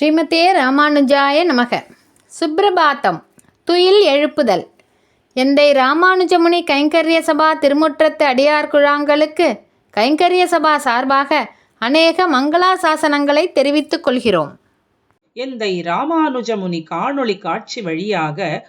ஸ்ரீமதே ராமானுஜாய நமக. சுப்ரபாத்தம். துயில் எழுப்புதல். எந்தை ராமானுஜமுனி கைங்கரிய சபா திருமுற்றத்து அடியார் குழாங்களுக்கு கைங்கரிய சபா சார்பாக அநேக மங்களாசாசனங்களை தெரிவித்துக் கொள்கிறோம். எந்தை ராமானுஜமுனி காணொளி காட்சி வழியாக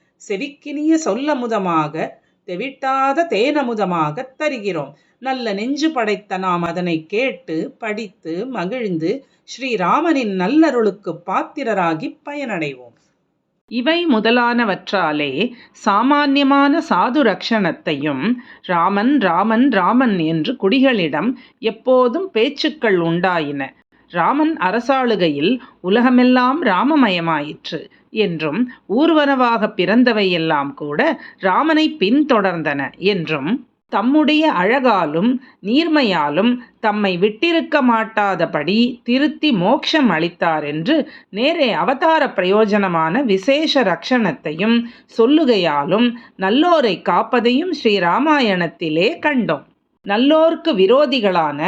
செவிக்கினிய சொல்லமுதமாக தெவிட்டாத தேனமுதமாகத் தருகிறோம். நல்ல நெஞ்சு படைத்த நாம் அதனை கேட்டு படித்து மகிழ்ந்து ஸ்ரீராமனின் நல்லருளுக்கு பாத்திரராகி பயனடைவோம். இவை முதலானவற்றாலே சாமான்யமான சாது ரக்ஷணத்தையும் ராமன் ராமன் ராமன் என்று குடிகளிடம் எப்போதும் பேச்சுக்கள் உண்டாயின. ராமன் அரசாளுகையில் உலகமெல்லாம் ராமமயமாயிற்று என்றும் ஊர்வனவாக பிறந்தவையெல்லாம் கூட ராமனை பின்தொடர்ந்தன என்றும் தம்முடைய அழகாலும் நீர்மையாலும் தம்மை விட்டிருக்க மாட்டாதபடி திருத்தி மோட்சம் அளித்தார் என்று நேரே அவதார பிரயோஜனமான விசேஷ ரக்ஷணத்தையும் சொல்லுகையாலும் நல்லோரை காப்பதையும் ஸ்ரீராமாயணத்திலே கண்டோம். நல்லோர்க்கு விரோதிகளான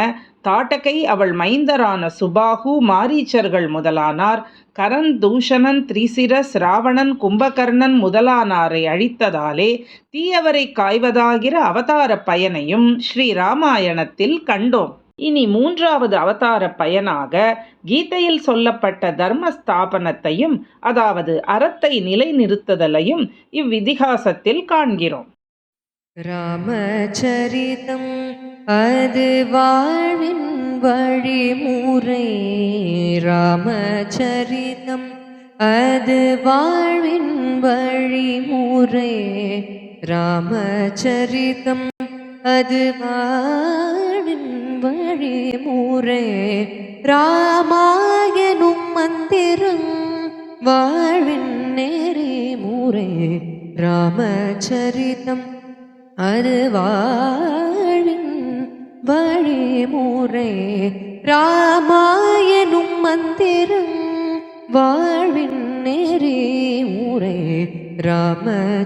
தாட்டகை அவள் மைந்தரான சுபாகு மாரீச்சர்கள் முதலானார். கரன் தூஷணன் திரிசிரஸ் ராவணன் கும்பகர்ணன் முதலானாரை அழித்ததாலே தீயவரை காய்வதாகிற அவதார பயனையும் ஸ்ரீ ராமாயணத்தில் கண்டோம். இனி மூன்றாவது அவதார பயனாக கீதையில் சொல்லப்பட்ட தர்ம ஸ்தாபனத்தையும் அதாவது அறத்தை நிலைநிறுத்துதலையும் இவ்விதிகாசத்தில் காண்கிறோம். ராமச்சரிதம் அது வாழ்வின் வழிமுறை. ராமச்சரிதம். அது வாழ்வின் வழிமுறை. ராமச்சரிதம். அது வாழ்வின் வழிமுறை. ராமாயணும் மந்திரம் வாழ்வின் நெறிமுறை. ராமச்சரிதம். அது வா வழிமுறை. ராமாயணும் மந்திரம் வாழ்வின் நெறிமுறை. ராமச்சரிதம்.